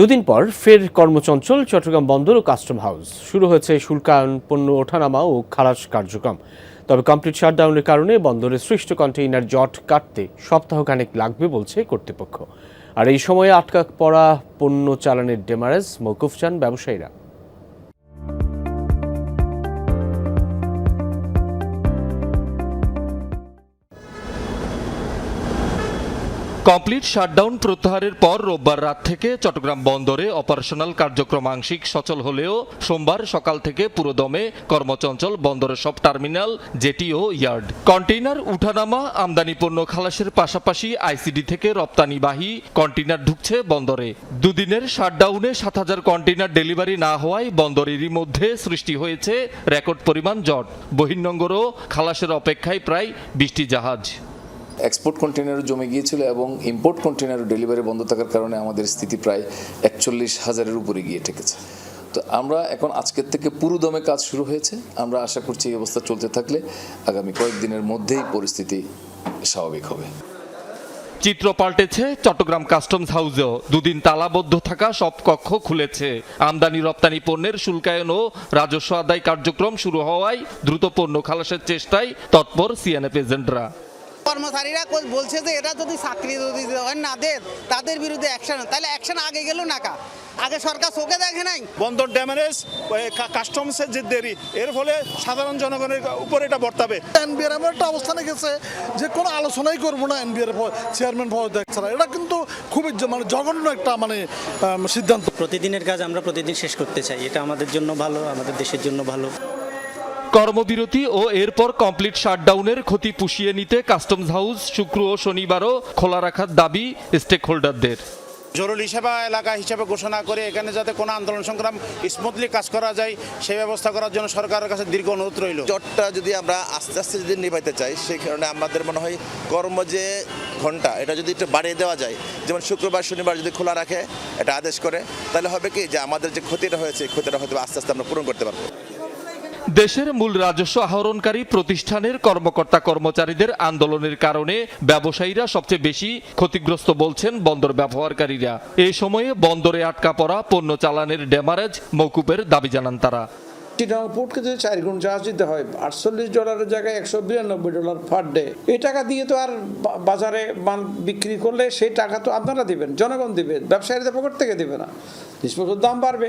দুদিন পর ফের কর্মচঞ্চল, চট্টগ্রাম বন্দর ও কাস্টম হাউস। শুরু হয়েছে শুল্কায়ন পণ্য ওঠানামা ও খালাস কার্যক্রম। তবে কমপ্লিট শাটডাউনের কারণে বন্দরে সৃষ্ট কন্টেইনার জট কাটতে সপ্তাহখানেক লাগবে বলছে কর্তৃপক্ষ। আর এই সময়ে আটকা পড়া পণ্য চালানের ডেমারেজ মৌকুফ চান ব্যবসায়ীরা। কমপ্লিট শাটডাউন প্রত্যাহারের পর রোববার রাত থেকে চট্টগ্রাম বন্দরে অপারেশনাল কার্যক্রম আংশিক সচল হলেও সোমবার সকাল থেকে পুরোদমে কর্মচঞ্চল, বন্দরের সব টার্মিনাল জেটি ও ইয়ার্ড। কন্টেইনার উঠানামা, আমদানি পণ্য খালাসের পাশাপাশি আইসিডি থেকে রপ্তানিবাহী কন্টেইনার ঢুকছে বন্দরে। দুদিনের শাটডাউনে সাত হাজার কন্টেইনার ডেলিভারি না হওয়ায় বন্দরেরই মধ্যে সৃষ্টি হয়েছে রেকর্ড পরিমাণ জট। বহির্নগরও খালাসের অপেক্ষায় প্রায় বিশটি জাহাজ। এক্সপোর্ট কন্টেনারও জমে গিয়েছিল এবং ইম্পোর্ট কন্টেনারও ডেলিভারি বন্ধ থাকার কারণে আমাদের স্থিতি প্রায় একচল্লিশ হাজারের উপরে গিয়ে ঠেকেছে। তো আমরা এখন আজকের থেকে পুরো দমে কাজ শুরু হয়েছে। আমরা আশা করছি এই অবস্থা চলতে থাকলে আগামী কয়েকদিনের মধ্যেই পরিস্থিতি স্বাভাবিক হবে। চিত্র পাল্টেছে, চট্টগ্রাম কাস্টমস হাউসেও দুদিন তালাবদ্ধ থাকা সব কক্ষ খুলেছে। আমদানি, রপ্তানি পণ্যের শুল্কায়ন ও রাজস্ব আদায় কার্যক্রম শুরু হওয়ায় দ্রুত পণ্য খালাসের চেষ্টায় তৎপর সিএনএফ এজেন্টরা। কর্মচারীরা বলছে যে এটা যদি চাকরি যদি হয় না দেয় তাদের বিরুদ্ধে অ্যাকশন তাহলে অ্যাকশন আগে গেল নাকা আগে সরকার চোখে দেখে নাই? বন্দর ড্যামেজ কাস্টমসের যে দেরি এর ফলে সাধারণ জনগণের উপর এটা বর্তাবে। এনবিআর এমন একটা অবস্থানে গেছে যে কোনো আলোচনাই করব না এনবিআর চেয়ারম্যান পদত্যাগ ছাড়া। এটা কিন্তু খুবই মানে জঘন্য একটা মানে সিদ্ধান্ত। প্রতিদিনের কাজ আমরা প্রতিদিন শেষ করতে চাই। এটা আমাদের জন্য ভালো আমাদের দেশের জন্য ভালো। কর্মবিরতি ও এরপর কমপ্লিট শাটডাউনের ক্ষতি পুষিয়ে নিতে কাস্টমস হাউস শুক্র ও শনিবারও খোলা রাখার দাবি স্টেক হোল্ডারদের জরুরি সেবা এলাকা হিসেবে ঘোষণা করে এখানে যাতে কোনো আন্দোলন সংগ্রাম স্মুথলি কাজ করা যায় সেই ব্যবস্থা করার জন্য সরকারের কাছে দীর্ঘ অনুরোধ রইল। জটটা যদি আমরা আস্তে আস্তে যদি নিভাইতে চাই সেই কারণে আমাদের মনে হয় কর্ম যে ঘণ্টা এটা যদি একটু বাড়িয়ে দেওয়া যায় যেমন শুক্রবার শনিবার যদি খোলা রাখে এটা আদেশ করে তাহলে হবে কি যে আমাদের যে ক্ষতিটা হয়েছে ক্ষতিটা হয়তো আস্তে আস্তে আমরা পূরণ করতে পারব। দেশের মূল রাজস্ব আহরণকারী প্রতিষ্ঠানের কর্মকর্তা কর্মচারীদের আন্দোলনের কারণে ব্যবসায়ীরা সবচেয়ে বেশি ক্ষতিগ্রস্ত বলছেন বন্দর ব্যবহারকারীরা। এই সময়ে বন্দরে আটকা পড়া পণ্য চালানের ড্যামারেজ মৌকুপের দাবি জানান তারা। চিটাং পোর্টকে যদি চার গুণ চার্জ দিতে হয়, আটচল্লিশ ডলারের জায়গায় একশো বিরানব্বই ডলার পার ডে। এই টাকা দিয়ে তো আর বাজারে মাল বিক্রি করলে সেই টাকা তো আপনারা দিবেন, জনগণ দিবে, ব্যবসায়ীদের পকেট থেকে দিবে না। জিনিসপত্রের দাম বাড়বে।